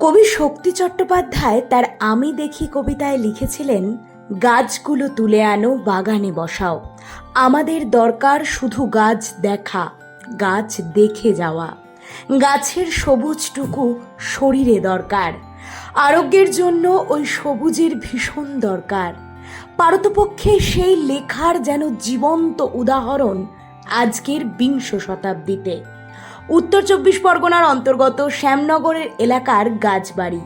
কবি শক্তি চট্টোপাধ্যায় তার আমি দেখি কবিতায় লিখেছিলেন, গাছগুলো তুলে আনো, বাগানে বসাও। আমাদের দরকার শুধু গাছ দেখা, গাছ দেখে যাওয়া। গাছের সবুজটুকু শরীরে দরকার। আরোগ্যের জন্য ওই সবুজের ভীষণ দরকার। পারতপক্ষে সেই লেখার যেন জীবন্ত উদাহরণ আজকের বিংশ শতাব্দীতে। উত্তর চব্বিশ পরগনার অন্তর্গত শ্যামনগরের এলাকার গাছবাড়ি।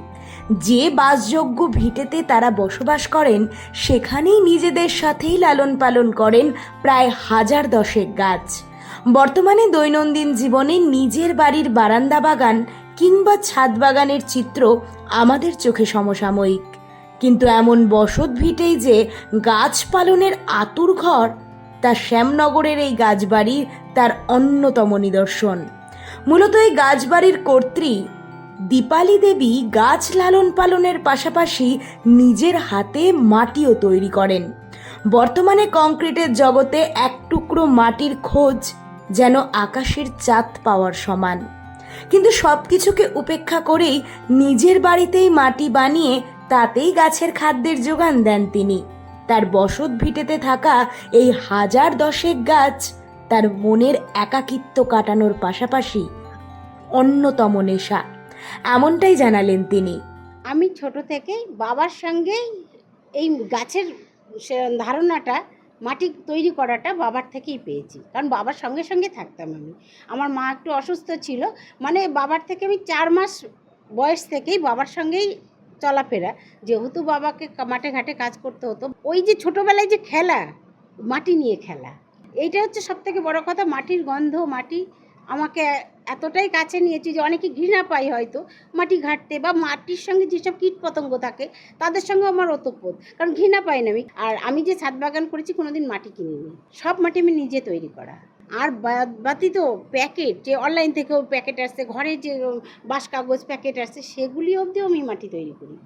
যে বাসযোগ্য ভিটেতে তারা বসবাস করেন, সেখানেই নিজেদের সাথেই লালন পালন করেন প্রায় হাজার দশেক গাছ। বর্তমানে দৈনন্দিন জীবনে নিজের বাড়ির বারান্দা বাগান কিংবা ছাদ বাগানের চিত্র আমাদের চোখে সমসাময়িক। কিন্তু এমন বসত ভিটেই যে গাছ পালনের আতুর ঘর, তা শ্যামনগরের এই গাছবাড়ি তার অন্যতম নিদর্শন। মূলত এই গাছবাড়ির কর্ত্রী দীপালি দেবী গাছ লালন পালনের পাশাপাশি নিজের হাতে মাটিও তৈরি করেন। বর্তমানে কংক্রিটের জগতে এক টুকরো মাটির খোঁজ যেন আকাশের চাঁদ পাওয়ার সমান। কিন্তু সব কিছুকে উপেক্ষা করেই নিজের বাড়িতেই মাটি বানিয়ে তাতেই গাছের খাদ্যের যোগান দেন তিনি। তার বসত ভিটেতে থাকা এই হাজার দশেক গাছ তার মনের একাকিত্ব কাটানোর পাশাপাশি অন্যতম নেশা। এমনটাই জানালেন তিনি। আমি ছোট থেকেই বাবার সঙ্গে এই গাছের ধারণাটা, মাটি তৈরি করাটা বাবার থেকেই পেয়েছি। কারণ বাবার সঙ্গে সঙ্গে থাকতাম আমি। আমার মা একটু অসুস্থ ছিল। মানে বাবার থেকে আমি চার মাস বয়স থেকেই বাবার সঙ্গেই চলাফেরা। যেহেতু বাবাকে মাঠে ঘাটে কাজ করতে হতো। ওই যে ছোটোবেলায় যে খেলা, মাটি নিয়ে খেলা। এইটা হচ্ছে সব থেকে বড় কথা। মাটির গন্ধ, মাটি আমাকে এতটাই কাছে নিয়েছি যে অনেকে ঘৃণা পাই হয়তো মাটি ঘাটতে বা মাটির সঙ্গে যেসব কীট পতঙ্গ থাকে, তাদের সঙ্গে আমার ওতপ্রোত, কারণ ঘৃণা পাই না আমি। আর আমি যে ছাদ বাগান করেছি কোনোদিন মাটি কিনিনি। সব মাটি আমি নিজে তৈরি করা। আর বাতি তো প্যাকেট, যে অনলাইন থেকেও প্যাকেট আসছে, ঘরে যে বাঁশ কাগজ প্যাকেট আসছে, সেগুলি অবধিও আমি মাটি তৈরি করি।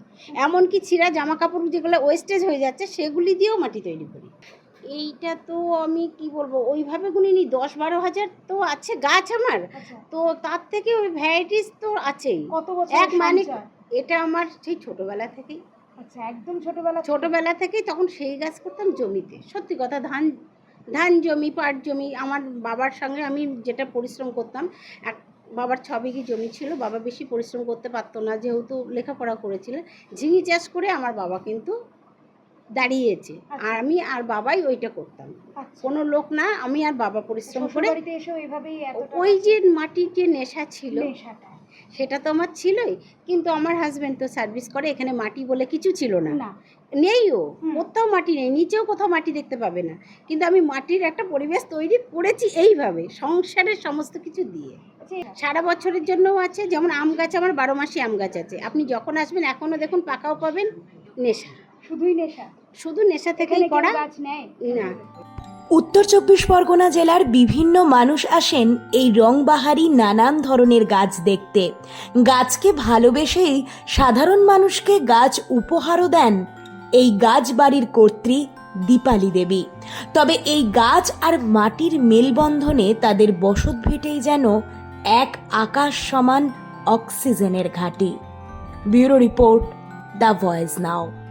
এমনকি ছিঁড়া জামা কাপড় যেগুলো ওয়েস্টেজ হয়ে যাচ্ছে, সেগুলি দিয়েও মাটি তৈরি করি। এইটা তো আমি কি বলব? ওইভাবে গুনিনি দশ বারো হাজার তো আছে গাছ আমার। তো তার থেকে ওই ভ্যারাইটিস তো আছেই। কত বছর এক মানে এটা আমার সেই ছোটবেলা থেকেই। আচ্ছা একদম ছোটবেলা ছোটবেলা থেকেই তখন সেই গাছ করতাম জমিতে। সত্যি কথা ধান ধান জমি পাট জমি আমার বাবার সঙ্গে আমি যেটা পরিশ্রম করতাম এক বাবার ছ বিঘি জমি ছিল বাবা বেশি পরিশ্রম করতে পারতো না যেহেতু লেখাপড়া করেছিলেন। ঝিঙি চাষ করে আমার বাবা কিন্তু দাঁড়িয়েছে। আর আমি আর বাবাই ওইটা করতাম। আচ্ছা। কোনো লোক না আমি আর বাবা পরিশ্রম করে ওই যে মাটির যে নেশা ছিল সেটা তো আমার ছিলই। কিন্তু আমার হাজব্যান্ড তো সার্ভিস করে এখানে মাটি বলে কিছু ছিল না। না। নেইও হুম। কোথাও মাটি নেই নিচেও কোথাও মাটি দেখতে পাবে না। কিন্তু আমি মাটির একটা পরিবেশ তৈরি করেছি এইভাবে সংসারের সমস্ত কিছু দিয়ে। আচ্ছা। সারা বছরের জন্যও আছে যেমন আম গাছ আমার বারো মাসে আম গাছ আছে। আপনি যখন আসবেন এখনও দেখুন পাকাও পাবেন নেশা। শুধুই নেশা। শুধু নেশা থেকেই করা? গাছ নেয়? না। উত্তর চব্বিশ পরগনা জেলার বিভিন্ন মানুষ আসেন এই রংবাহারি নানান ধরনের গাছ দেখতে। গাছকে ভালোবেসেই সাধারণ মানুষকে গাছ উপহারও দেন এই গাছ বাড়ির কর্ত্রী দীপালি দেবী। তবে এই গাছ আর মাটির মেলবন্ধনে তাদের বসত ভেটেই যেন এক আকাশ সমান অক্সিজেনের ঘাঁটি। Bureau report The Voice Now.